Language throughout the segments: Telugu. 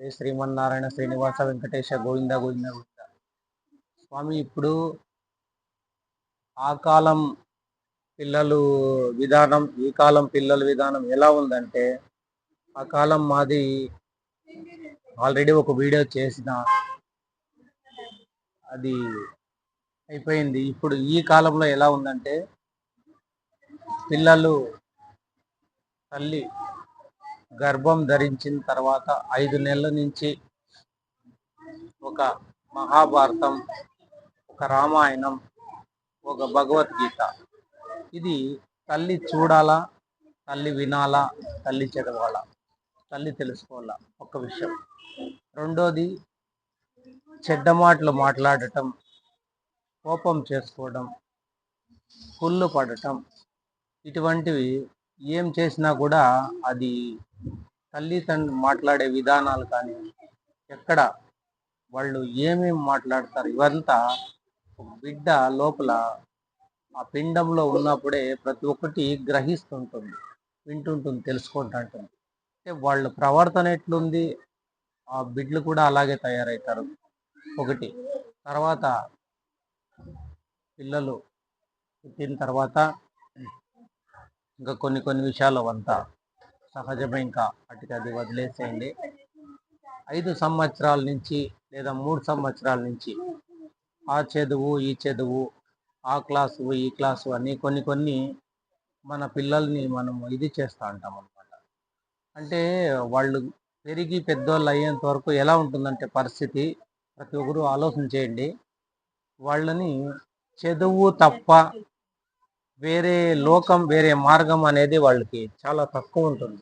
శ్రీ శ్రీమన్నారాయణ శ్రీనివాస వెంకటేశ గోవింద గోవింద గోవింద. స్వామి ఇప్పుడు ఆ కాలం పిల్లలు విధానం ఈ కాలం పిల్లల విధానం ఎలా ఉందంటే ఆ కాలం మాది ఆల్రెడీ ఒక వీడియో చేసిన అది అయిపోయింది. ఇప్పుడు ఈ కాలంలో ఎలా ఉందంటే పిల్లలు తల్లి గర్భం ధరించిన తర్వాత ఐదు నెలల నుంచి ఒక మహాభారతం ఒక రామాయణం ఒక భగవద్గీత. ఇది తల్లి చూడాలా తల్లి వినాలా తల్లి చదవాలా తల్లి తెలుసుకోవాలా? ఒక విషయం. రెండోది చెడ్డ మాటలు మాట్లాడటం కోపం చేసుకోవడం కుళ్ళు పడటం ఇటువంటివి ఏం చేసినా కూడా అది తల్లి తండ్రి మాట్లాడే విధానాలు కానీ ఎక్కడ వాళ్ళు ఏమేమి మాట్లాడతారు ఇవంతా ఒక బిడ్డ లోపల ఆ పిండంలో ఉన్నప్పుడే ప్రతి ఒక్కటి గ్రహిస్తుంటుంది వింటుంటుంది తెలుసుకుంటుంటుంది అంటే వాళ్ళ ప్రవర్తన ఎట్లుంది? ఆ బిడ్లు కూడా అలాగే తయారవుతారు ఒకటి తర్వాత పిల్లలు పుట్టిన తర్వాత ఇంకా కొన్ని కొన్ని విషయాలు అంతా సహజమే ఇంకా. అటుకి అది వదిలేసేయండి. ఐదు సంవత్సరాల నుంచి లేదా మూడు సంవత్సరాల నుంచి ఆ చదువు ఈ చదువు ఆ క్లాసు ఈ క్లాసు అని కొన్ని కొన్ని మన పిల్లల్ని మనం ఇది చేస్తూ ఉంటాం అనమాట అంటే వాళ్ళు పెరిగి పెద్దోళ్ళు అయ్యేంత వరకు ఎలా ఉంటుందంటే పరిస్థితి ప్రతి ఒక్కరూ ఆలోచన చేయండి. వాళ్ళని చదువు తప్ప వేరే లోకం వేరే మార్గం అనేది వాళ్ళకి చాలా తక్కువ ఉంటుంది.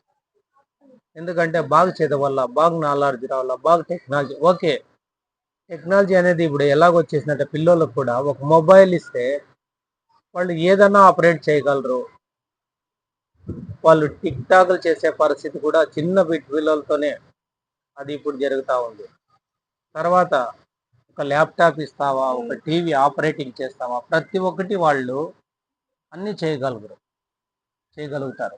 ఎందుకంటే బాగా చదవాల బాగా నాలెడ్జ్ రావాలా బాగా టెక్నాలజీ. ఓకే టెక్నాలజీ అనేది ఇప్పుడు ఎలాగొచ్చేసిందంటే పిల్లలకు కూడా ఒక మొబైల్ ఇస్తే వాళ్ళు ఏదన్నా ఆపరేట్ చేయగలరు. వాళ్ళు టిక్ టాక్లు చేసే పరిస్థితి కూడా చిన్న బిట్ పిల్లలతోనే అది ఇప్పుడు జరుగుతూ ఉంది. తర్వాత ఒక ల్యాప్టాప్ ఇస్తావా ఒక టీవీ ఆపరేటింగ్ చేస్తావా ప్రతి ఒక్కటి వాళ్ళు అన్నీ చేయగలుగురు. చేయగలుగుతారు.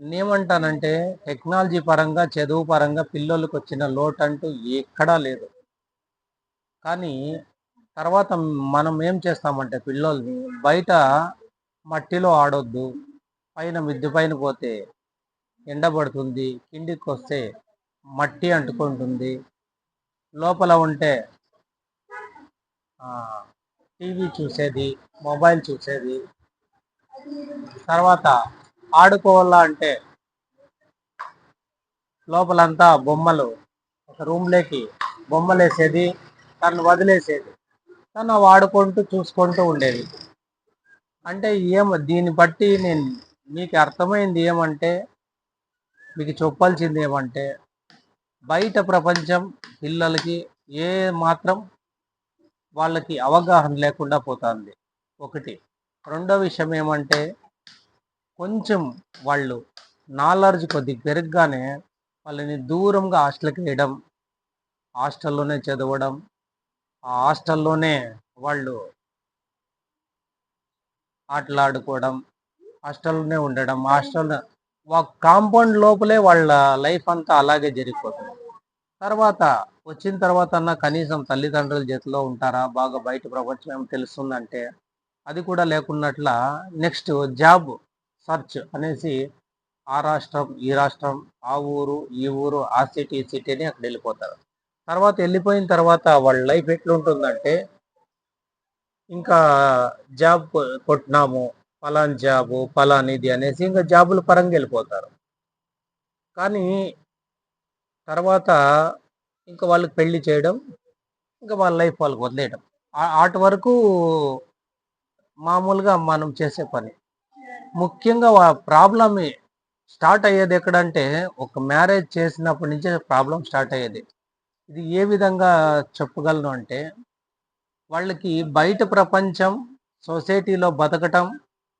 నేమంటానంటే టెక్నాలజీ పరంగా చదువు పరంగా పిల్లలకు వచ్చిన లోటు అంటూ ఎక్కడా లేదు. కానీ తర్వాత మనం ఏం చేస్తామంటే పిల్లల్ని బయట మట్టిలో ఆడొద్దు. పైన మిద్ది పైన పోతే ఎండబడుతుంది కిందికి వస్తే మట్టి అంటుకుంటుంది. లోపల ఉంటే టీవీ చూసేది మొబైల్ చూసేది. తర్వాత ఆడుకోవాలా అంటే లోపలంతా బొమ్మలు ఒక రూమ్లోకి బొమ్మలు వేసేది తను వదిలేసేది. తను ఆడుకుంటూ చూసుకుంటూ ఉండేది. అంటే ఏమో దీన్ని బట్టి నేను మీకు అర్థమైంది ఏమంటే మీకు చెప్పాల్సింది ఏమంటే బయట ప్రపంచం పిల్లలకి ఏ మాత్రం వాళ్ళకి అవగాహన లేకుండా పోతుంది. ఒకటి. రెండో విషయం ఏమంటే కొంచెం వాళ్ళు నాలెడ్జ్ కొద్ది పెరగగానే వాళ్ళని దూరంగా హాస్టల్కి వేయడం హాస్టల్లోనే చదవడం ఆ హాస్టల్లోనే వాళ్ళు ఆటలాడుకోవడం హాస్టల్లోనే ఉండడం హాస్టల్ కాంపౌండ్ లోపలే వాళ్ళ లైఫ్ అంతా అలాగే జరిగిపోతుంది. తర్వాత వచ్చిన తర్వాత అన్న కనీసం తల్లిదండ్రుల చేతిలో ఉంటారా? బాగా బయట ప్రపంచం ఏమి తెలుస్తుందంటే అది కూడా లేకున్నట్ల నెక్స్ట్ జాబ్ సర్చ్ అనేసి ఆ రాష్ట్రం ఈ రాష్ట్రం ఆ ఊరు ఈ ఊరు ఆ సిటీ ఈ సిటీ అని అక్కడ వెళ్ళిపోతారు. తర్వాత వెళ్ళిపోయిన తర్వాత వాళ్ళ లైఫ్ ఎట్లుంటుందంటే ఇంకా జాబ్ కొట్టినాము ఫలాన్ జాబు ఫలానిది అనేసి ఇంకా జాబుల పరంగా వెళ్ళిపోతారు. కానీ తర్వాత ఇంకా వాళ్ళకి పెళ్ళి చేయడం ఇంకా వాళ్ళ లైఫ్ వాళ్ళకి వదిలేయడం. ఆటి వరకు మామూలుగా మనం చేసే పని. ముఖ్యంగా ప్రాబ్లమ్ స్టార్ట్ అయ్యేది ఎక్కడంటే ఒక మ్యారేజ్ చేసినప్పటి నుంచే ప్రాబ్లం స్టార్ట్ అయ్యేది. ఇది ఏ విధంగా చెప్పగలను అంటే వాళ్ళకి బయట ప్రపంచం సొసైటీలో బతకటం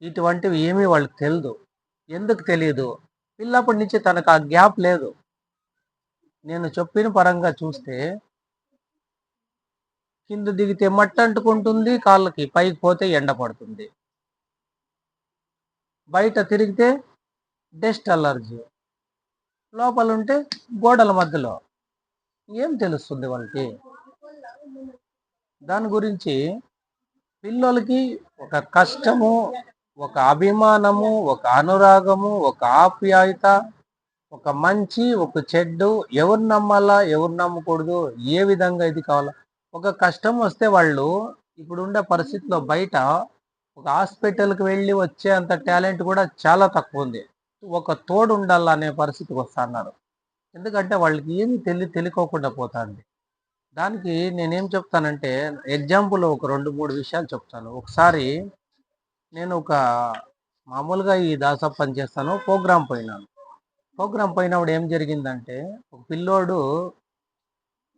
ఇటువంటివి ఏమీ వాళ్ళకి తెలియదు ఎందుకు తెలియదు పిల్లప్పటి నుంచి తనకు ఆ గ్యాప్ లేదు. నేను చెప్పిన పరంగా చూస్తే కింద దిగితే మట్టి అంటుకుంటుంది కాళ్ళకి పైకి పోతే ఎండ పడుతుంది. బయట తిరిగితే డస్ట్ అలర్జీ. లోపల ఉంటే గోడల మధ్యలో. ఏం తెలుస్తుంది వాళ్ళకి? దాని గురించి పిల్లలకి ఒక కష్టము ఒక అభిమానము ఒక అనురాగము ఒక ఆప్యాయత ఒక మంచి ఒక చెడ్డు ఎవరు నమ్మాలా ఎవరు నమ్మకూడదు ఏ విధంగా ఇది కావాలా? ఒక కష్టం వస్తే వాళ్ళు ఇప్పుడు ఉండే పరిస్థితిలో బయట ఒక హాస్పిటల్కి వెళ్ళి వచ్చే అంత టాలెంట్ కూడా చాలా తక్కువ ఉంది. ఒక తోడు ఉండాలా అనే పరిస్థితికి వస్తున్నారు ఎందుకంటే వాళ్ళకి ఏమి తెలి తెలియకోకుండా పోతుంది. దానికి నేనేం చెప్తానంటే ఎగ్జాంపుల్ ఒక రెండు మూడు విషయాలు చెప్తాను. ఒకసారి నేను ఒక మామూలుగా ఈ దాసప్ పని చేస్తాను ప్రోగ్రాం పోయినాను. ప్రోగ్రామ్ పోయినప్పుడు ఏం జరిగిందంటే ఒక పిల్లోడు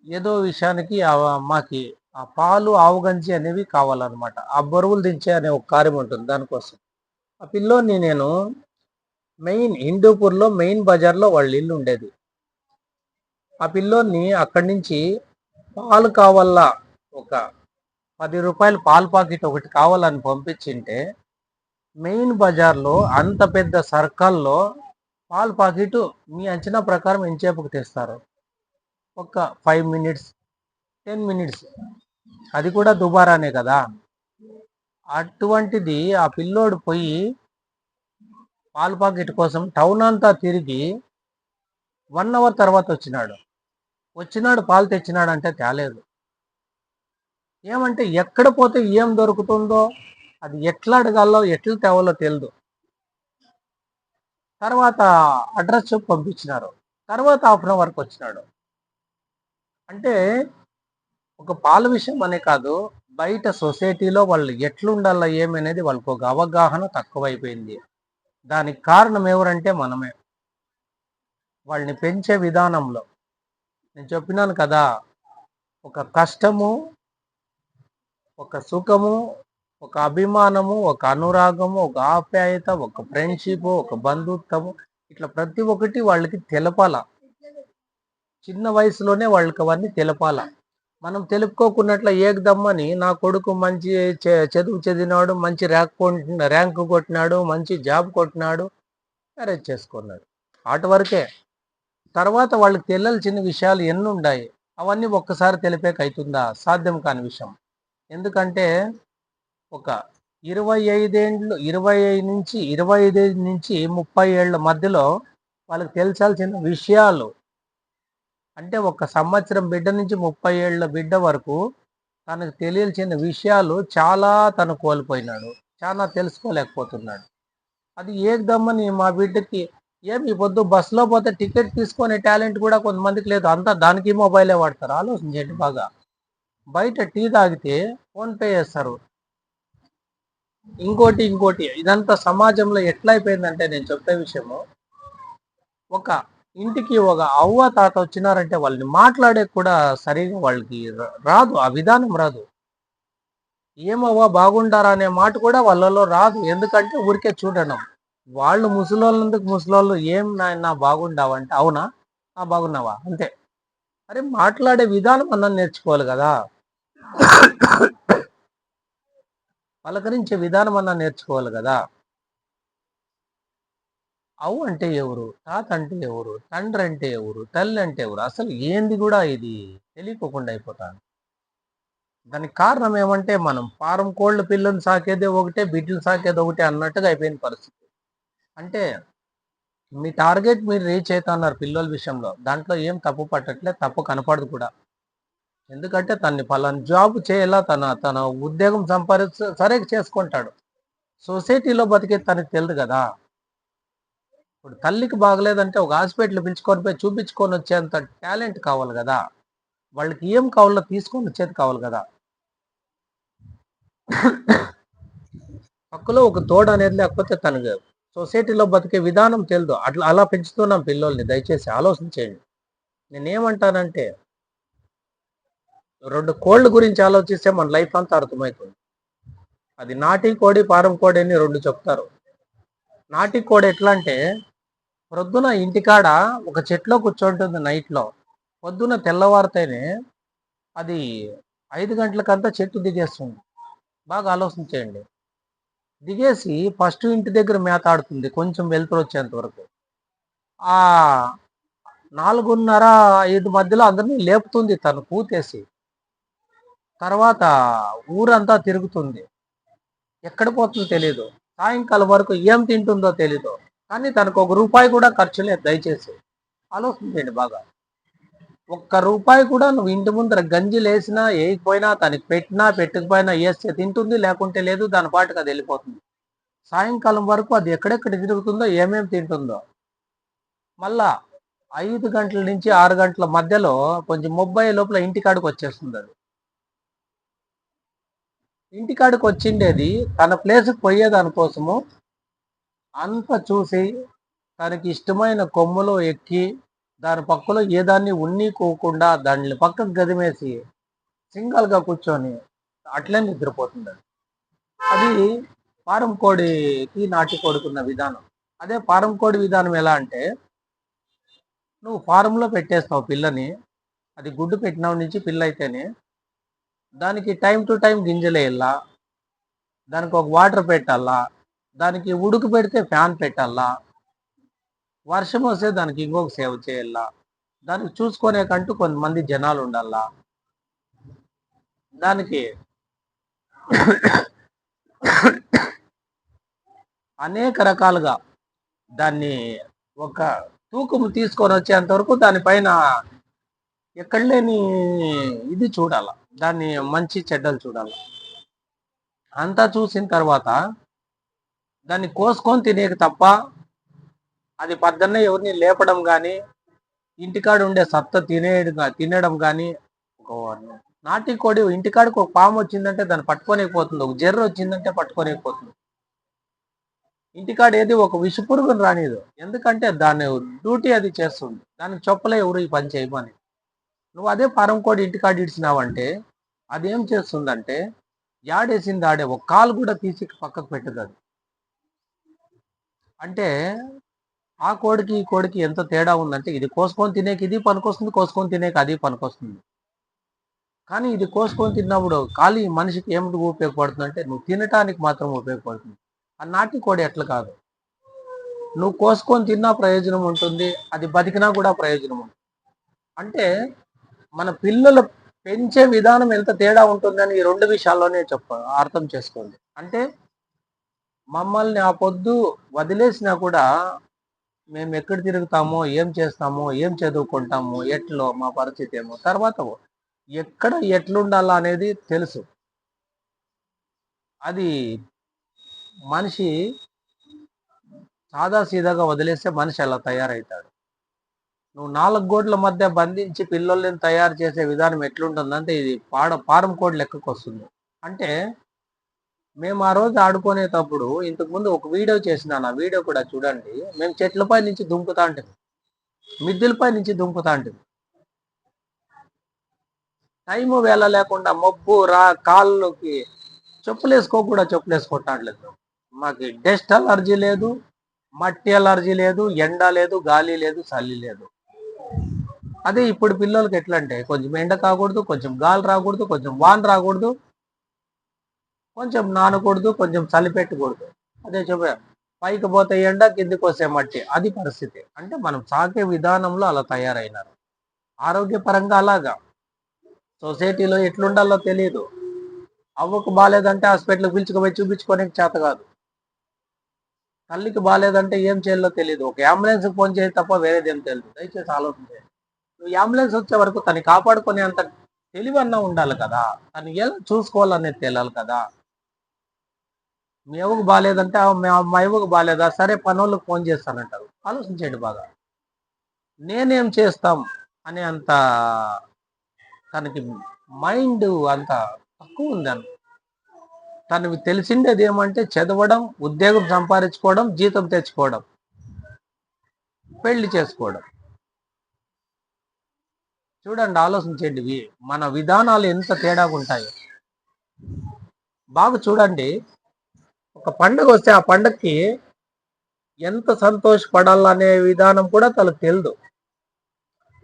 ఏదో విషయానికి మాకి ఆ పాలు ఆవు గంజి అనేవి కావాలన్నమాట. ఆ బరువులు దించే అనే ఒక కార్యం ఉంటుంది దానికోసం. ఆ పిల్లోని నేను మెయిన్ హిందూపూర్లో మెయిన్ బజార్లో వాళ్ళ ఇల్లు ఉండేది. ఆ పిల్లోని అక్కడి నుంచి పాలు కావాలా ఒక పది రూపాయలు పాలు పాకెట్ ఒకటి కావాలని పంపించింటే మెయిన్ బజార్లో అంత పెద్ద సర్కల్లో పాలు పాకెట్ మీ అంచనా ప్రకారం ఎంచేపుకు తెస్తారు. ఒక ఫైవ్ మినిట్స్ టెన్ మినిట్స్ అది కూడా దుబారానే కదా. అటువంటిది ఆ పిల్లోడు పోయి పాలు పాకెట్ కోసం టౌన్ అంతా తిరిగి వన్ అవర్ తర్వాత వచ్చినాడు. వచ్చినాడు పాలు తెచ్చినాడు అంటే తేలేదు. ఏమంటే ఎక్కడ పోతే ఏం దొరుకుతుందో అది ఎట్లా అడగాలో ఎట్లా తేవాలో తెలియదు తర్వాత అడ్రస్ పంపించినారు. తర్వాత హాఫ్ అన్ అవర్కి వచ్చినాడు. అంటే ఒక పాల విషయం అనే కాదు బయట సొసైటీలో వాళ్ళు ఎట్లుండాలో ఏమనేది వాళ్ళకు ఒక అవగాహన తక్కువైపోయింది. దానికి కారణం ఎవరంటే మనమే. వాళ్ళని పెంచే విధానంలో. నేను చెప్పినాను కదా ఒక కష్టము ఒక సుఖము ఒక అభిమానము ఒక అనురాగము ఒక ఆప్యాయత ఒక ఫ్రెండ్షిప్ ఒక బంధుత్వము. ఇట్లా ప్రతి ఒక్కటి వాళ్ళకి తెలపాల. చిన్న వయసులోనే వాళ్ళకి అవన్నీ తెలపాల. మనం తెలుపుకోకున్నట్ల ఏకదమ్మని నా కొడుకు మంచి చ- చదువు చదివినాడు మంచి ర్యాంక్ కొట్టిన ర్యాంక్ కొట్టినాడు మంచి జాబ్ కొట్టినాడు మ్యారేజ్ చేసుకున్నాడు. అటు వరకే. తర్వాత వాళ్ళకి తెలియాల్సిన విషయాలు ఎన్ని ఉన్నాయి అవన్నీ ఒక్కసారి తెలిపేక అవుతుందా సాధ్యం కాని విషయం. ఎందుకంటే ఒక ఇరవై ఐదేండ్లు ఇరవై ఐదు నుంచి ఇరవై ఐదు నుంచి ముప్పై ఏళ్ళ మధ్యలో వాళ్ళకి తెలిసాల్సిన విషయాలు. అంటే ఒక సంవత్సరం బిడ్డ నుంచి ముప్పై ఏళ్ళ బిడ్డ వరకు తనకు తెలియాల్సిన విషయాలు చాలా తను కోల్పోయినాడు. చాలా తెలుసుకోలేకపోతున్నాడు. అది ఏదమ్మని మా బిడ్డకి ఏమి పొద్దు బస్సులో పోతే టికెట్ తీసుకునే టాలెంట్ కూడా కొంతమందికి లేదు. అంతా దానికి మొబైలే వాడతారు. ఆలోచించండి బాగా. బయట టీ తాగితే ఫోన్పే చేస్తారు. ఇంకోటి ఇంకోటి. ఇదంతా సమాజంలో ఎట్లయిపోయిందంటే నేను చెప్పే విషయము ఒక ఇంటికి ఒక అవ్వ తాత వచ్చినారంటే వాళ్ళని మాట్లాడే కూడా సరిగా వాళ్ళకి రాదు. ఆ విధానం రాదు. ఏమవ్వా బాగుండారా అనే మాట కూడా వాళ్ళలో రాదు. ఎందుకంటే ఊరికే చూడడం. వాళ్ళు ముసలోళ్ళందుకు ముసలోళ్ళు? ఏం నాయన బాగుండావంటే అవునా? ఆ బాగున్నావా? అంతే. అరే మాట్లాడే విధానం అన్న నేర్చుకోవాలి కదా. పలకరించే విధానం అన్న నేర్చుకోవాలి కదా. అవు అంటే ఎవరు? తాత అంటే ఎవరు? తండ్రి అంటే ఎవరు? తల్లి అంటే ఎవరు? అసలు ఏంది కూడా ఇది? తెలియకోకుండా అయిపోతాను దానికి కారణం ఏమంటే మనం పారం కోళ్ళ పిల్లల్ని సాకేదే ఒకటే బిడ్డలు సాకేది ఒకటే అన్నట్టుగా అయిపోయిన పరిస్థితి. అంటే మీ టార్గెట్ మీరు రీచ్ అవుతున్నారు పిల్లల విషయంలో. దాంట్లో ఏం తప్పు పట్టట్లే తప్పు కనపడదు కూడా. ఎందుకంటే తన్ని పలానా జాబ్ చేయాలా తన తన ఉద్యోగం సంపాదించ సరే చేసుకుంటాడు. సొసైటీలో బతికే తనకి తెలియదు కదా. ఇప్పుడు తల్లికి బాగలేదంటే ఒక హాస్పిటల్ పిలుచుకొని పోయి చూపించుకొని వచ్చేంత టాలెంట్ కావాలి కదా. వాళ్ళకి ఏం కావాలో తీసుకొని వచ్చేది కావాలి కదా. పక్కలో ఒక తోడు అనేది లేకపోతే తనకు సొసైటీలో బతికే విధానం తెలియదు. అట్లా అలా పెంచుతున్నాం పిల్లల్ని. దయచేసి ఆలోచించేయండి. నేనేమంటానంటే రెండు కోళ్ళ గురించి ఆలోచిస్తే మన లైఫ్ అంతా అర్థమవుతుంది అది నాటి కోడి పారం కోడి అని రెండు చెప్తారు. నాటి కోడి ఎట్లా అంటే ప్రొద్దున ఇంటికాడ ఒక చెట్లో కూర్చుంటుంది నైట్లో. పొద్దున తెల్లవారితేనే అది ఐదు గంటలకంతా చెట్టు దిగేస్తుంది. బాగా ఆలోచన చేయండి. దిగేసి ఫస్ట్ ఇంటి దగ్గర మేత ఆడుతుంది కొంచెం వెలుతురు వచ్చేంత వరకు. ఆ నాలుగున్నర ఐదు మధ్యలో అందరినీ లేపుతుంది తను కూతేసి తర్వాత ఊరంతా తిరుగుతుంది. ఎక్కడ పోతుందో తెలియదు సాయంకాలం వరకు ఏం తింటుందో తెలీదు. కానీ తనకు ఒక రూపాయి కూడా ఖర్చు లేదు దయచేసి. ఆలోచించండి బాగా. ఒక్క రూపాయి కూడా నువ్వు ఇంటి ముందర గంజి లేసినా వేయకపోయినా తనకి పెట్టినా పెట్టకపోయినా వేస్తే తింటుంది లేకుంటే లేదు దాని పాటుకు అది వెళ్ళిపోతుంది. సాయంకాలం వరకు అది ఎక్కడెక్కడ తిరుగుతుందో ఏమేమి తింటుందో. మళ్ళా ఐదు గంటల నుంచి ఆరు గంటల మధ్యలో కొంచెం ముప్పై లోపల ఇంటికాడికి వచ్చేస్తుంది అది. ఇంటికాడికి వచ్చిండేది తన ప్లేస్కి పోయేదానికోసము అంత చూసి తనకి ఇష్టమైన కొమ్ములో ఎక్కి దాని పక్కలో ఏ దాన్ని ఉన్నీకోకుండా దాని పక్కకు గదిమేసి సింగల్గా కూర్చొని అట్లే నిద్రపోతుంది అది. పారం కోడికి నాటి కోడుకున్న విధానం అదే పారం కోడి విధానం ఎలా అంటే నువ్వు ఫారంలో పెట్టేస్తావు పిల్లని అది గుడ్డు పెట్టినావు నుంచి పిల్ల అయితేనే దానికి టైం టు టైం గింజలు వేయాలా? దానికి ఒక వాటర్ పెట్టాలా? దానికి ఉడుకు పెడితే ఫ్యాన్ పెట్టాలా? వర్షం వస్తే దానికి ఇంకొక సేవ చేయాలా? దానికి చూసుకునేకంటూ కొంతమంది జనాలు ఉండాలా? దానికి అనేక రకాలుగా దాన్ని ఒక తూకము తీసుకొని వచ్చేంత వరకు దానిపైన ఎక్కడ లేని ఇది చూడాల. దాన్ని మంచి చెడ్డలు చూడాల. అంతా చూసిన తర్వాత దాన్ని కోసుకొని తినేక తప్ప అది పద్దన్నే ఎవరిని లేపడం కానీ ఇంటికాడ ఉండే సత్త తినేయడం తినడం కానీ ఒక నాటి కోడి ఇంటికాడికి ఒక పాము వచ్చిందంటే దాన్ని పట్టుకోలేకపోతుంది ఒక జర్ర వచ్చిందంటే పట్టుకోలేకపోతుంది ఇంటికాడ ఏది ఒక విషపురుగును రానిదు. ఎందుకంటే దాని డ్యూటీ అది చేస్తుంది. దానికి చొప్పలే ఎవరు ఈ పని చేయమని. నువ్వు అదే పారం కోడి ఇంటికాడ ఇడిచినావంటే అది ఏం చేస్తుందంటే యాడేసింది ఆడే ఒక కాలు కూడా తీసి పక్కకు పెట్టదు అది. అంటే ఆ కోడికి ఈ కోడికి ఎంత తేడా ఉందంటే ఇది కోసుకొని తినేకి ఇది పనికొస్తుంది కోసుకొని తినేకి అది పనికొస్తుంది. కానీ ఇది కోసుకొని తిన్నప్పుడు ఖాళీ మనిషికి ఏమిటి ఉపయోగపడుతుంది అంటే నువ్వు తినటానికి మాత్రం ఉపయోగపడుతుంది. ఆ నాటి కోడి ఎట్లా కాదు. నువ్వు కోసుకొని తిన్నా ప్రయోజనం ఉంటుంది అది బతికినా కూడా ప్రయోజనం ఉంటుంది. అంటే మన పిల్లలు పెంచే విధానం ఎంత తేడా ఉంటుందని ఈ రెండు విషయాల్లోనే చెప్ప అర్థం చేసుకోండి. అంటే మమ్మల్ని ఆ పొద్దు వదిలేసినా కూడా మేము ఎక్కడ తిరుగుతామో ఏం చేస్తామో ఏం చదువుకుంటామో ఎట్లో మా పరిస్థితి ఏమో తర్వాత ఎక్కడ ఎట్లుండాలా అనేది తెలుసు. అది మనిషి సాదా సీదాగా వదిలేస్తే మనిషి అలా తయారవుతాడు నువ్వు నాలుగు గోడ్ల మధ్య బంధించి పిల్లల్ని తయారు చేసే విధానం ఎట్లుంటుందంటే ఇది పాడ పారం కోడ్ లెక్కకు వస్తుంది. అంటే మేము ఆ రోజు ఆడుకునేటప్పుడు ఇంతకుముందు ఒక వీడియో చేసినాను. ఆ వీడియో కూడా చూడండి. మేము చెట్లపై నుంచి దుంకుతా ఉంటుంది మిద్దెలపై నుంచి దుంకుతా ఉంటుంది టైం వేళ లేకుండా మబ్బు రా కాళ్ళకి చెప్పులు వేసుకోకుండా చెప్పులు వేసుకుంటాట్లేదు మాకు డస్ట్ అలర్జీ లేదు మట్టి అలర్జీ లేదు ఎండ లేదు గాలి లేదు చలి లేదు. అదే ఇప్పుడు పిల్లలకి ఎట్లా అంటే కొంచెం ఎండ కాకూడదు కొంచెం గాలి రాకూడదు కొంచెం వాన రాకూడదు కొంచెం నానకూడదు కొంచెం చలి పెట్టకూడదు. అదే చెప్పా పైకి పోతే ఎండ కిందికి వస్తే మట్టి. అది పరిస్థితి. అంటే మనం సాకే విధానంలో అలా తయారైనారు. ఆరోగ్యపరంగా అలాగా. సొసైటీలో ఎట్లుండాలో తెలియదు అవ్వకు బాగాలేదంటే హాస్పిటల్కి పిలుచుకుపోయి చూపించుకోనికి చేత కాదు. తల్లికి బాగాలేదంటే ఏం చేయాలో తెలియదు ఒక అంబులెన్స్కి ఫోన్ చేసి తప్ప వేరేది ఏం తెలియదు దయచేసి ఆలోచించండి అంబులెన్స్ వచ్చే వరకు తను కాపాడుకునే అంత తెలివన్నా ఉండాలి కదా. తను ఎలా చూసుకోవాలనేది తెలియాలి కదా. మీ అవ్వకు బాగాలేదంటే మా- అవ్వకు బాగాలేదా సరే పనోళ్ళకి ఫోన్ చేస్తానంటారు. ఆలోచించండి బాగా. నేనేం చేస్తాం అనే అంత తనకి మైండ్ అంత తక్కువ ఉంది అన్న. తనకి తెలిసిండేది ఏమంటే చదవడం ఉద్యోగం సంపాదించుకోవడం జీతం తెచ్చుకోవడం పెళ్ళి చేసుకోవడం. చూడండి ఆలోచించండి. ఇవి మన విధానాలు ఎంత తేడాగా ఉంటాయో. బాగా చూడండి ఒక పండుగ వస్తే ఆ పండగకి ఎంత సంతోషపడాలనే విధానం కూడా తనకు తెలియదు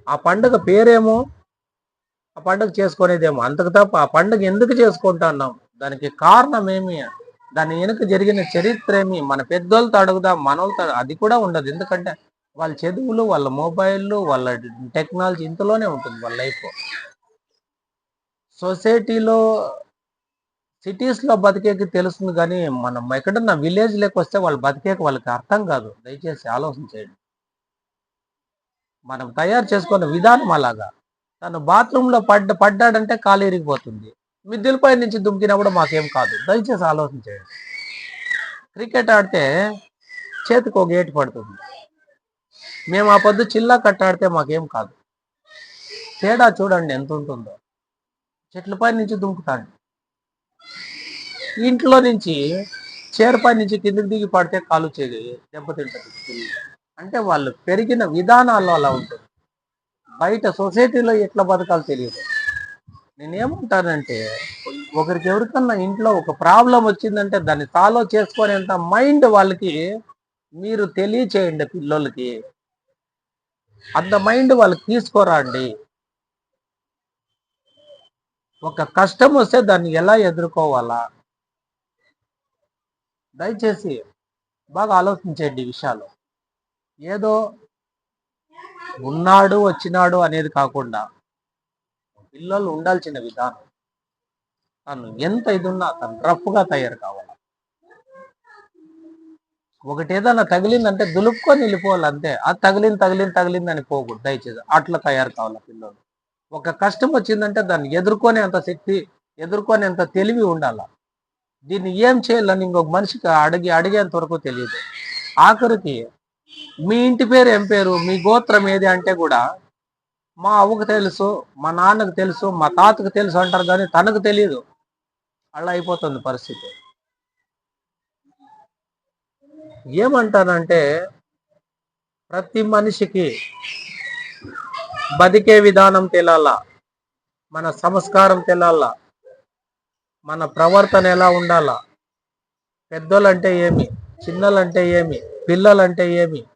ఆ పండుగ పేరేమో ఆ పండుగ చేసుకునేదేమో. అంతకు తప్ప ఆ పండుగ ఎందుకు చేసుకుంటున్నాం? దానికి కారణం ఏమి? దాని వెనుక జరిగిన చరిత్ర ఏమి? మన పెద్దోళ్ళతో అడుగుదాం మనోళ్ళతో అది కూడా ఉండదు. ఎందుకంటే వాళ్ళ చదువులు వాళ్ళ మొబైల్ వాళ్ళ టెక్నాలజీ ఇంతలోనే ఉంటుంది వాళ్ళ లైఫ్. సొసైటీలో సిటీస్లో బతికేకి తెలుస్తుంది కానీ మనం ఎక్కడన్నా విలేజ్ లేక వస్తే వాళ్ళు బతికేకి వాళ్ళకి అర్థం కాదు. దయచేసి ఆలోచన చేయండి. మనం తయారు చేసుకున్న విధానం అలాగా. తను బాత్రూంలో పడ్డ పడ్డాడంటే కాలు ఇరిగిపోతుంది మిద్దెలపై నుంచి దుమ్కినప్పుడు మాకేం కాదు. దయచేసి ఆలోచన చేయండి. క్రికెట్ ఆడితే చేతికి ఒక ఏటు పడుతుంది. మేము ఆ పొద్దు చిల్లా కట్టాడితే మాకేం కాదు. తేడా చూడండి ఎంత ఉంటుందో. చెట్లపై నుంచి దుంకుతాడు ఇంట్లో నుంచి చేరుపై నుంచి కిందికి దిగి పడితే కాలు చేయి దెబ్బతింటుంది అంటే వాళ్ళు పెరిగిన విధానాల్లో అలా ఉంటుంది. బయట సొసైటీలో ఎట్లా బతకాలో తెలియదు. నేనేమంటానంటే ఒకరికి ఎవరికన్నా ఇంట్లో ఒక ప్రాబ్లం వచ్చిందంటే దాన్ని సాల్వ్ చేసుకునేంత మైండ్ వాళ్ళకి మీరు తెలియచేయండి పిల్లలకి అంత మైండ్ వాళ్ళకి తీసుకోరండి. ఒక కష్టం వస్తే దాన్ని ఎలా ఎదుర్కోవాలా? దయచేసి బాగా ఆలోచించండి విషయాలు. ఏదో ఉన్నాడు వచ్చినాడు అనేది కాకుండా పిల్లలు ఉండాల్సిన విధానం. తను ఎంత ఇది ఉన్నా తను రఫ్గా తయారు కావాలి? ఒకటి ఏదైనా తగిలిందంటే దులుపుకొని వెళ్ళిపోవాలి అంతే. అది తగిలింది తగిలింది తగిలింది అని పోకూడదు దయచేసి. అట్లా తయారు కావాలి పిల్లలు ఒక కష్టం వచ్చిందంటే దాన్ని ఎదుర్కొనే అంత శక్తి ఎదుర్కొనేంత తెలివి ఉండాల? దీన్ని ఏం చేయాలని ఇంకొక మనిషికి అడిగి అడిగేంత వరకు తెలియదు. ఆఖరికి మీ ఇంటి పేరు ఏం పేరు? మీ గోత్రం ఏది అంటే కూడా మా అవ్వకు తెలుసు మా నాన్నకు తెలుసు మా తాతకు తెలుసు అంటారు కానీ తనకు తెలియదు. అలా అయిపోతుంది పరిస్థితి. ఏమంటానంటే ప్రతి మనిషికి బతికే విధానం తెలాలా మన సంస్కారం తెలాలా మన ప్రవర్తన ఎలా ఉండాలా? పెద్దోళ్ళంటే ఏమి? చిన్నలంటే ఏమి? పిల్లలంటే ఏమి?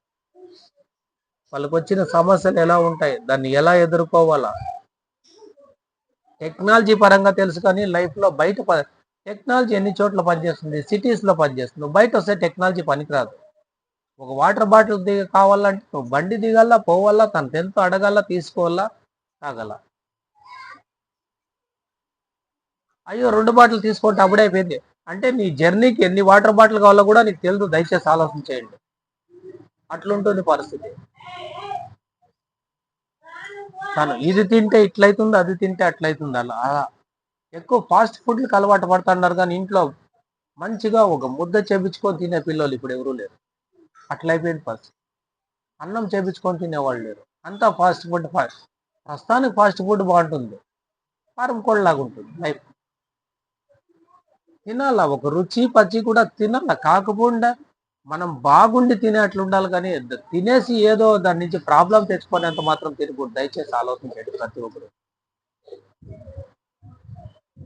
వాళ్ళకు వచ్చిన సమస్యలు ఎలా ఉంటాయి? దాన్ని ఎలా ఎదుర్కోవాలా? టెక్నాలజీ పరంగా తెలుసు కానీ లైఫ్లో బయట టెక్నాలజీ ఎన్ని చోట్ల పనిచేస్తుంది? సిటీస్లో పనిచేస్తుంది. బయట వస్తే టెక్నాలజీ పనికిరాదు. ఒక వాటర్ బాటిల్ దిగ కావాలంటే నువ్వు బండి దిగాల పోవల్లా తన టెన్త్ అడగాల తీసుకోవాలా తాగల అయ్యో రెండు బాటిల్ తీసుకుంటే అప్పుడే అయిపోయింది. అంటే నీ జర్నీకి ఎన్ని వాటర్ బాటిల్ కావాలో కూడా నీకు తెలుసు దయచేసి ఆలోచన చేయండి. అట్లుంటుంది పరిస్థితి. తను ఇది తింటే ఇట్లయితుంది అది తింటే అట్లయితుంది అలా. ఎక్కువ ఫాస్ట్ ఫుడ్లకు అలవాటు పడుతున్నారు కానీ ఇంట్లో మంచిగా ఒక ముద్ద చేపించుకొని తినే పిల్లలు ఇప్పుడు ఎవరూ లేరు. అట్లయిపోయింది పరిస్థితి. అన్నం చేపించుకొని తినేవాళ్ళు లేరు. అంతా ఫాస్ట్ ఫుడ్ ఫాస్ట్ ప్రస్తుతానికి ఫాస్ట్ ఫుడ్ బాగుంటుంది. ఫారం కోళ్ళలాగా ఉంటుంది. లైఫ్. తినాలా? ఒక రుచి పచ్చి కూడా తినాలా? కాకపోకుండా మనం బాగుండి తినేట్లు ఉండాలి కానీ తినేసి ఏదో దాని నుంచి ప్రాబ్లం తెచ్చుకునేంత మాత్రం తినకూడదు. దయచేసి ఆలోచించండి ప్రతి ఒక్కరు.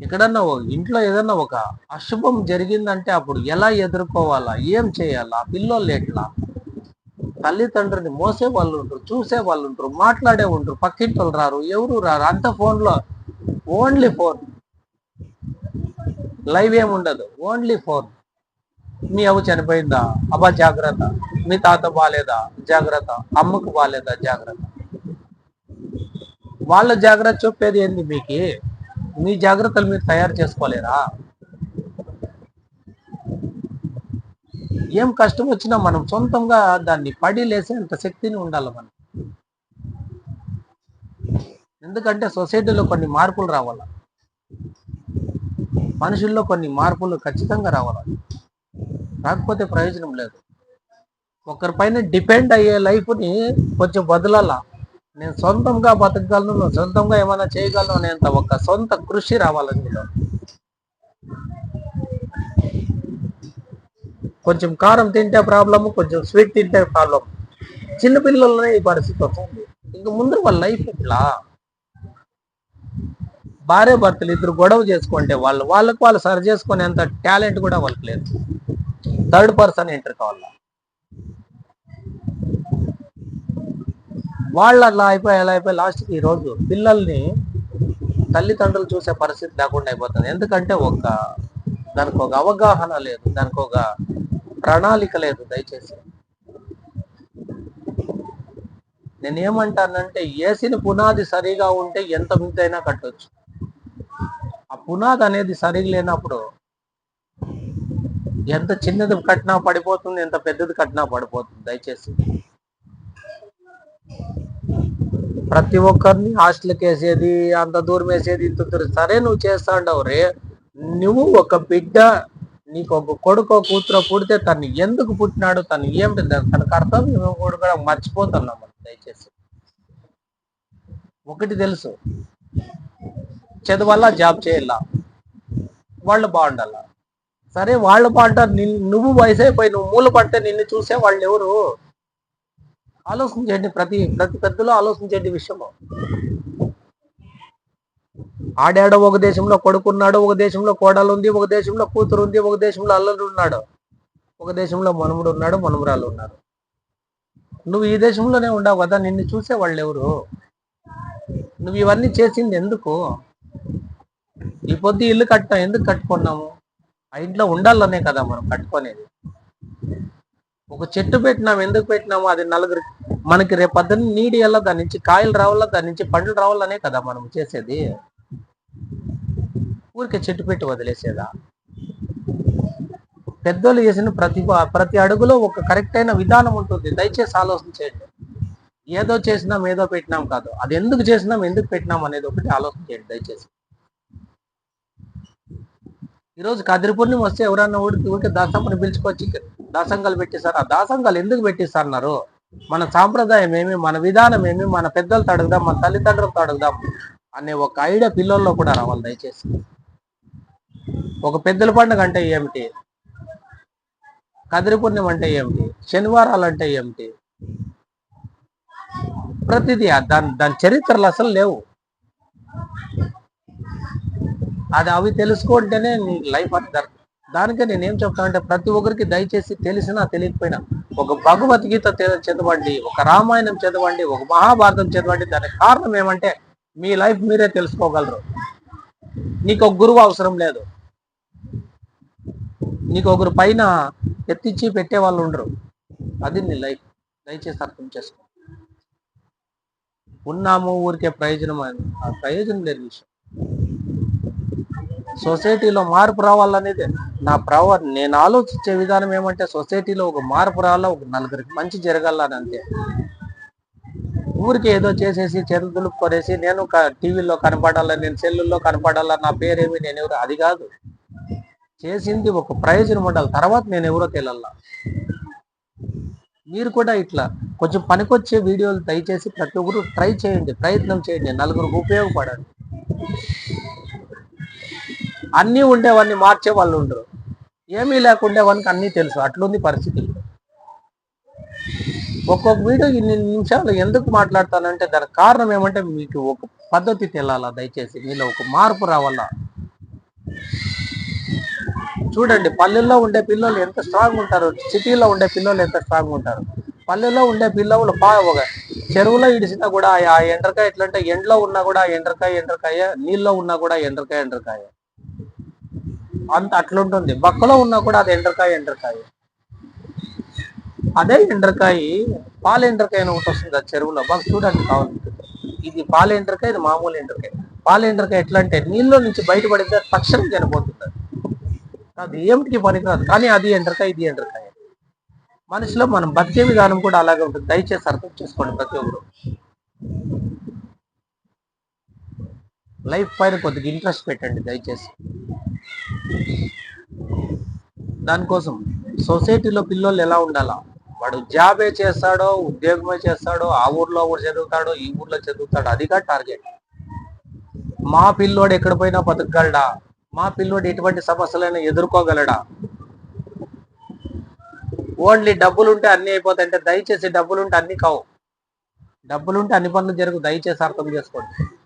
ఎక్కడన్నా ఇంట్లో ఏదన్నా ఒక అశుభం జరిగిందంటే అప్పుడు ఎలా ఎదుర్కోవాలా? ఏం చేయాలా? పిల్లోళ్ళు ఎట్లా? తల్లిదండ్రుని మోసే వాళ్ళు ఉంటారు చూసే వాళ్ళు ఉంటారు మాట్లాడే ఉంటారు పక్కింటి వాళ్ళు రారు ఎవరు రారు? అంత ఫోన్లో ఓన్లీ ఫోన్. లైవ్ ఏమి ఉండదు ఓన్లీ ఫోన్. మీ అవ్వ చనిపోయిందా? అబ్బా జాగ్రత్త. మీ తాత బాగాలేదా జాగ్రత్త. అమ్మకు బాగాలేదా జాగ్రత్త. వాళ్ళ జాగ్రత్త చెప్పేది ఏంది మీకు? మీ జాగ్రత్తలు మీరు తయారు చేసుకోలేరా? ఏం కష్టం వచ్చినా మనం సొంతంగా దాన్ని పడి లేసేంత శక్తిని ఉండాలి మనం. ఎందుకంటే సొసైటీలో కొన్ని మార్పులు రావాలి. మనుషుల్లో కొన్ని మార్పులు ఖచ్చితంగా రావాలి. రాకపోతే ప్రయోజనం లేదు. ఒకరిపైన డిపెండ్ అయ్యే లైఫ్ని కొంచెం వదలాలా? నేను సొంతంగా బతకగలను నువ్వు సొంతంగా ఏమైనా చేయగలను అనేంత ఒక సొంత కృషి రావాలి నీలో కొంచెం కారం తింటే ప్రాబ్లం కొంచెం స్వీట్ తింటే ప్రాబ్లం చిన్నపిల్లలనే ఈ పరిస్థితి వస్తుంది. ఇంక ముందు వాళ్ళ లైఫ్ ఇట్లా భార్య భర్తలు ఇద్దరు గొడవ చేసుకుంటే వాళ్ళు వాళ్ళకి వాళ్ళు సరి చేసుకునేంత టాలెంట్ కూడా వాళ్ళకి లేదు. థర్డ్ పర్సన్ ఎంటర్ కావాలా? వాళ్ళు అలా అయిపోయి అలా అయిపోయి లాస్ట్కి ఈ రోజు పిల్లల్ని తల్లిదండ్రులు చూసే పరిస్థితి లేకుండా అయిపోతుంది. ఎందుకంటే ఒక దానికి ఒక అవగాహన లేదు దానికి ఒక ప్రణాళిక లేదు దయచేసి. నేనేమంటానంటే ఏసిన పునాది సరిగా ఉంటే ఎంత మిద్దైనా కట్టొచ్చు. ఆ పునాది అనేది సరిగా లేనప్పుడు ఎంత చిన్నది కట్టినా పడిపోతుంది ఎంత పెద్దది కట్టినా పడిపోతుంది దయచేసి. ప్రతి ఒక్కరిని హాస్టల్కి వేసేది అంత దూరం వేసేది ఇంత దూరం. సరే నువ్వు చేస్తా ఉండవు రే. నువ్వు ఒక బిడ్డ నీకు ఒక కొడుకు కూతురు పుడితే తను ఎందుకు పుట్టినాడు తను ఏమిటి దాని- తన కర్తవ్యం కూడా కూడా మర్చిపోతున్నాం మనం దయచేసి. ఒకటి తెలుసు. చదవాలా జాబ్ చేయాలా వాళ్ళు బాగుండాలా. సరే వాళ్ళు బాగుంటారు నువ్వు వయసు అయిపోయి నువ్వు మూల పడితే నిన్ను చూసే వాళ్ళు ఎవరు ఆలోచించండి ప్రతి ప్రతి పెద్దలో ఆలోచించండి విషయము. ఆడాడో ఒక దేశంలో కొడుకున్నాడు ఒక దేశంలో కోడలు ఉంది ఒక దేశంలో కూతురు ఉంది ఒక దేశంలో అల్లుడు ఉన్నాడు ఒక దేశంలో మనుముడు ఉన్నాడు మనుమరాలు ఉన్నారు నువ్వు ఈ దేశంలోనే ఉండవు కదా నిన్ను చూసే వాళ్ళు ఎవరు? నువ్వు ఇవన్నీ చేసింది ఎందుకు? ఈ పొద్దు ఇల్లు కట్టాం ఎందుకు కట్టుకున్నాము? ఆ ఇంట్లో ఉండాలనే కదా మనం కట్టుకునేది. ఒక చెట్టు పెట్టినాం ఎందుకు పెట్టినాము? అది నలుగురు మనకి రేపు పొద్దున్న నీడి వల్ల దాని నుంచి కాయలు రావాలా దాని నుంచి పండ్లు రావాలనే కదా మనం చేసేది. ఊరికే చెట్టు పెట్టి వదిలేసేదా? పెద్దోళ్ళు చేసిన ప్రతి ప్రతి అడుగులో ఒక కరెక్ట్ అయిన విధానం ఉంటుంది. దయచేసి ఆలోచన చేయండి. ఏదో చేసినాం ఏదో పెట్టినాం కాదు. అది ఎందుకు చేసినాం ఎందుకు పెట్టినాం అనేది ఒకటి ఆలోచన చేయండి దయచేసి. ఈరోజు కదిరి పూర్ణిమ వస్తే ఎవరన్నా ఊరికి ఊరికి దాసమ్మని పిలుచుకొచ్చి దాసంగాలు పెట్టిస్తారు ఆ దాసంగాలు ఎందుకు పెట్టిస్తున్నారు మన సాంప్రదాయం ఏమి మన విధానం ఏమి మన పెద్దలతో అడుగుదాం మన తల్లిదండ్రులతో అడుగుదాం అనే ఒక ఐడియా పిల్లల్లో కూడా రావాలి దయచేసి. ఒక పెద్దల పండుగ అంటే ఏమిటి? కదిరి పుణ్యం అంటే ఏమిటి? శనివారాలు అంటే ఏమిటి? ప్రతిదీ దాని దాని చరిత్రలు అసలు లేవు. అది అవి తెలుసుకుంటేనే నీ లైఫ్ అంతా దానికే నేను చెప్తానంటే ప్రతి ఒక్కరికి దయచేసి తెలిసినా తెలియకపోయినా ఒక భగవద్గీత చదవండి ఒక రామాయణం చదవండి ఒక మహాభారతం చదవండి దానికి కారణం ఏమంటే మీ లైఫ్ మీరే తెలుసుకోగలరు. నీకు ఒక గురువు అవసరం లేదు. నీకు ఒకరు పైన ఎత్తిచ్చి పెట్టే వాళ్ళు ఉండరు. అది నీ లైఫ్. దయచేసి అర్థం చేసుకో. ఉన్నాము ఊరికే ప్రయోజనం అని. ఆ ప్రయోజనం లేని విషయం. సొసైటీలో మార్పు రావాలనేది నా ప్రవ నేను ఆలోచించే విధానం ఏమంటే సొసైటీలో ఒక మార్పు రావాలా ఒక నలుగురికి మంచి జరగాలని అంతే. ఊరికి ఏదో చేసేసి చేతులు దులుపుకొనేసి నేను టీవీలో కనపడాలా నేను సెల్లుల్లో కనపడాలా నా పేరేమి నేను ఎవరు అది కాదు. చేసింది ఒక ప్రయోజనం ఉండాలి తర్వాత నేను ఎవరో తెలియాలా మీరు కూడా ఇట్లా కొంచెం పనికొచ్చే వీడియోలు దయచేసి ప్రతి ఒక్కరు ట్రై చేయండి ప్రయత్నం చేయండి నలుగురికి ఉపయోగపడండి అన్నీ ఉండేవన్నీ మార్చే వాళ్ళు ఉండరు. ఏమీ లేకుండే వానికి అన్నీ తెలుసు. అట్లుంది పరిస్థితి. ఒక్కొక్క వీడియో ఇన్ని నిమిషాలు ఎందుకు మాట్లాడతానంటే దానికి కారణం ఏమంటే మీకు ఒక పద్ధతి తెలాలా దయచేసి. మీలో ఒక మార్పు రావాలా? చూడండి పల్లెల్లో ఉండే పిల్లలు ఎంత స్ట్రాంగ్ ఉంటారు. సిటీలో ఉండే పిల్లలు ఎంత స్ట్రాంగ్ ఉంటారు. పల్లెల్లో ఉండే పిల్లలు బాగా చెరువులో ఇడిసినా కూడా ఆ ఎండ్రకాయ ఎట్లంటే ఎండ్లో ఉన్నా కూడా ఎండ్రకాయ ఎండ్రకాయ నీళ్ళలో ఉన్నా కూడా ఎండ్రకాయ ఎండ్రకాయ. అంత అట్లుంటుంది. బక్కలో ఉన్నా కూడా అది ఎండ్రకాయ ఎండ్రకాయ. అదే ఎండ్రకాయ పాల ఎండ్రకాయ ఒకటి వస్తుంది ఆ చెరువులో. బాగా చూడండి కావాలి ఇది పాల ఎండ్రకాయ ఇది మామూలు ఎండ్రకాయ. పాల ఎండ్రకాయ ఎట్లా అంటే నీళ్ళలో నుంచి బయటపడితే తక్షణం చనిపోతుంది అది. అది ఏమిటికి పనికిరాదు. కానీ అది ఎండ్రకాయ ఇది ఎండ్రకాయ. మనిషిలో మనం బతికే విధానం కూడా అలాగే ఉంటుంది. దయచేసి అర్థం చేసుకోండి ప్రతి ఒక్కరు. లైఫ్ పైన కొద్దిగా ఇంట్రెస్ట్ పెట్టండి దయచేసి. దానికోసం సొసైటీలో పిల్లోళ్ళు ఎలా ఉండాలా? వాడు జాబే చేస్తాడో ఉద్యోగమే చేస్తాడో ఆ ఊర్లో ఒకటి చదువుతాడో ఈ ఊర్లో చదువుతాడో అది టార్గెట్. మా పిల్లోడు ఎక్కడ పోయినా బతకగలడా? మా పిల్లోడు ఎటువంటి సమస్యలైనా ఎదుర్కోగలడా? ఓన్లీ డబ్బులుంటే అన్ని అయిపోతాయంటే దయచేసి డబ్బులుంటే అన్ని కావు. డబ్బులుంటే అన్ని పనులు జరుగు దయచేసి అర్థం చేసుకోండి.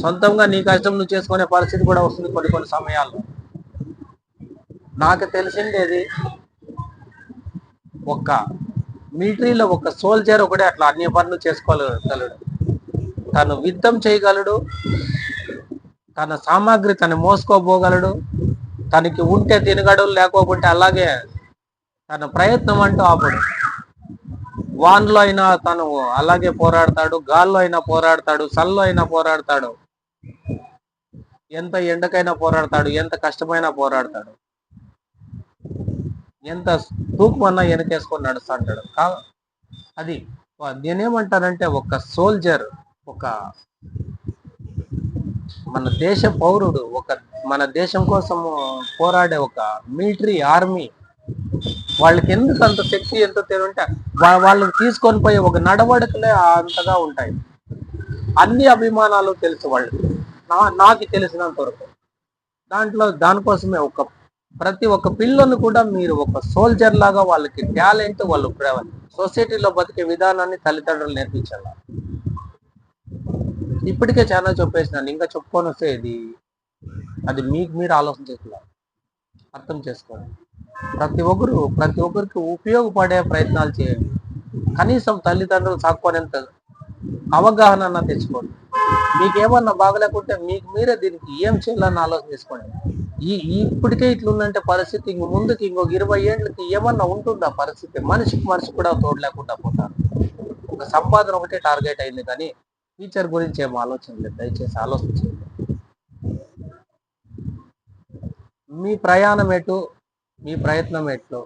సొంతంగా నీ కష్టం నువ్వు చేసుకునే పరిస్థితి కూడా వస్తుంది కొన్ని కొన్ని సమయాల్లో. నాకు తెలిసిండేది ఒక్క మిలిటరీలో ఒక సోల్జర్ ఒకటే అట్లా అన్ని పనులు చేసుకోగలడు తను యుద్ధం చేయగలడు తన సామాగ్రి తను మోసుకోపోగలడు తనకి ఉంటే తినగడు లేకోకుంటే అలాగే తన ప్రయత్నం అంటూ ఆపడు. వాన్లో అయినా తను అలాగే పోరాడతాడు గాల్లో అయినా పోరాడతాడు సల్లో అయినా పోరాడతాడు. ఎంత ఎండకైనా పోరాడతాడు ఎంత కష్టమైనా పోరాడతాడు. ఎంత తూకమన్నా వెనకేసుకొని నడుస్తుంటాడు. కా అది నేనేమంటానంటే ఒక సోల్జర్ ఒక మన దేశ పౌరుడు ఒక మన దేశం కోసం పోరాడే ఒక మిలిటరీ ఆర్మీ వాళ్ళకి ఎందుకు అంత శక్తి ఎంత తెలియంటే వాళ్ళని తీసుకొని పోయే ఒక నడవడికలే అంతగా ఉంటాయి. అన్ని అభిమానాలు తెలుసు వాళ్ళు నా నాకు తెలిసినంత వరకు. దాంట్లో దానికోసమే ఒక ప్రతి ఒక్క పిల్లను కూడా మీరు ఒక సోల్జర్ లాగా వాళ్ళకి టాలెంట్ వాళ్ళు సొసైటీలో బతికే విధానాన్ని తల్లిదండ్రులు నేర్పించాలి. ఇప్పటికే చాలా చెప్పేసినాను. ఇంకా చెప్పుకొని వస్తే ఇది అది మీకు మీరు ఆలోచన చేస్తున్నారు. అర్థం చేసుకోండి. ప్రతి ఒక్కరు ప్రతి ఒక్కరికి ఉపయోగపడే ప్రయత్నాలు చేయండి. కనీసం తల్లిదండ్రులు సాక్కునేంత అవగాహన తెచ్చుకోండి. మీకేమన్నా బాగలేకుంటే మీకు మీరే దీనికి ఏం చేయాలని ఆలోచన చేసుకోండి. ఈ ఇప్పటికే ఇట్లుందంటే పరిస్థితి ఇంక ముందుకి ఇంకొక ఇరవై ఏళ్ళకి ఏమన్నా ఉంటుందా పరిస్థితి? మనిషికి మనిషి కూడా తోడలేకుండా పోతారు. ఒక సంపాదన ఒకటే టార్గెట్ అయింది కానీ ఫ్యూచర్ గురించి ఏం ఆలోచన లేదు. దయచేసి ఆలోచించండి. మీ ప్రయాణం ఎటు? మీ ప్రయత్నం ఎట్లు?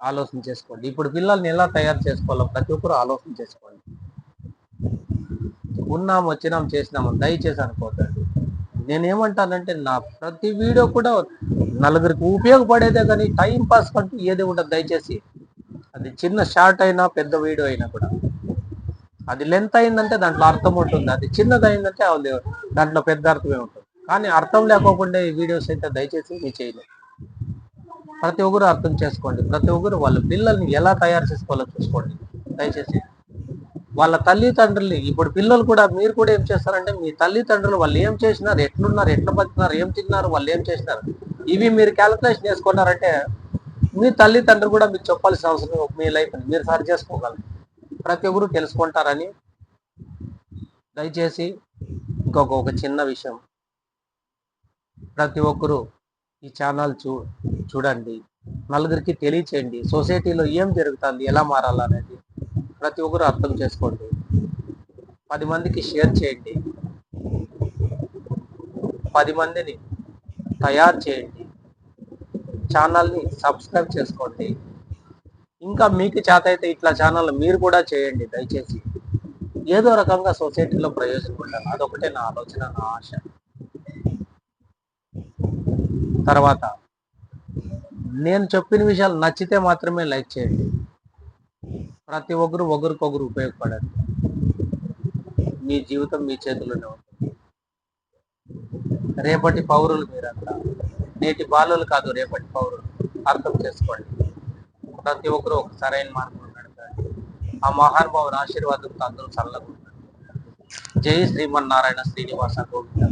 ఆలోచన చేసుకోండి. ఇప్పుడు పిల్లల్ని ఎలా తయారు చేసుకోవాలో ప్రతి ఒక్కరు ఆలోచన చేసుకోండి. ఉన్నాం వచ్చినాం చేసినాము దయచేసి అనుకోకండి. నేనేమంటానంటే నా ప్రతి వీడియో కూడా నలుగురికి ఉపయోగపడేదే కానీ టైం పాస్ కంటూ ఏది ఉండదు దయచేసి. అది చిన్న షార్ట్ అయినా పెద్ద వీడియో అయినా కూడా. అది లెంత్ అయిందంటే దాంట్లో అర్థం ఉంటుంది. అది చిన్నది అయిందంటే దాంట్లో పెద్ద అర్థమే ఉంటుంది. కానీ అర్థం లేకోకుండా ఈ వీడియోస్ అయితే దయచేసి మీ చేయలేదు ప్రతి ఒక్కరు అర్థం చేసుకోండి. ప్రతి ఒక్కరు వాళ్ళ పిల్లల్ని ఎలా తయారు చేసుకోవాలో చూసుకోండి. దయచేసి వాళ్ళ తల్లిదండ్రుల్ని ఇప్పుడు పిల్లలు కూడా మీరు కూడా ఏం చేస్తారంటే మీ తల్లిదండ్రులు వాళ్ళు ఏం చేసినారు ఎట్లున్నారు ఎట్లా బతున్నారు ఏం తిన్నారు వాళ్ళు ఏం చేసినారు ఇవి మీరు క్యాలిక్యులేషన్ చేసుకున్నారంటే మీ తల్లిదండ్రులు కూడా మీకు చెప్పాల్సిన అవసరం మీ లైఫ్ని మీరు సరి చేసుకోగలరు. ప్రతి ఒక్కరు తెలుసుకుంటారని దయచేసి ఇంకొక ఒక చిన్న విషయం. ప్రతి ఒక్కరూ ఈ ఛానల్ చూ చూడండి నలుగురికి తెలియచేయండి సొసైటీలో ఏం జరుగుతుంది ఎలా మారాలనేది. ప్రతి ఒక్కరు అర్థం చేసుకోండి. పది మందికి షేర్ చేయండి. పది మందిని తయారు చేయండి. ఛానల్ని సబ్స్క్రైబ్ చేసుకోండి. ఇంకా మీకు చేత అయితే ఇట్లా ఛానల్ మీరు కూడా చేయండి దయచేసి. ఏదో రకంగా సొసైటీలో ప్రయోజనం ఉండాలి. అదొకటే నా ఆలోచన నా ఆశ. తర్వాత నేను చెప్పిన విషయాలు నచ్చితే మాత్రమే లైక్ చేయండి. ప్రతి ఒక్కరు ఒకరికొకరు ఉపయోగపడాలి. మీ జీవితం మీ చేతుల్లోనే ఉంటుంది. రేపటి పౌరులు మీరంతా నేటి బాలులు కాదు రేపటి పౌరులు. అర్థం చేసుకోండి. ప్రతి ఒక్కరు ఒక సరైన మార్గంలో నడపండి ఆ మహానుభావుని ఆశీర్వాదంతో అందరూ చల్లగా జై శ్రీమన్నారాయణ శ్రీనివాస గోవింద.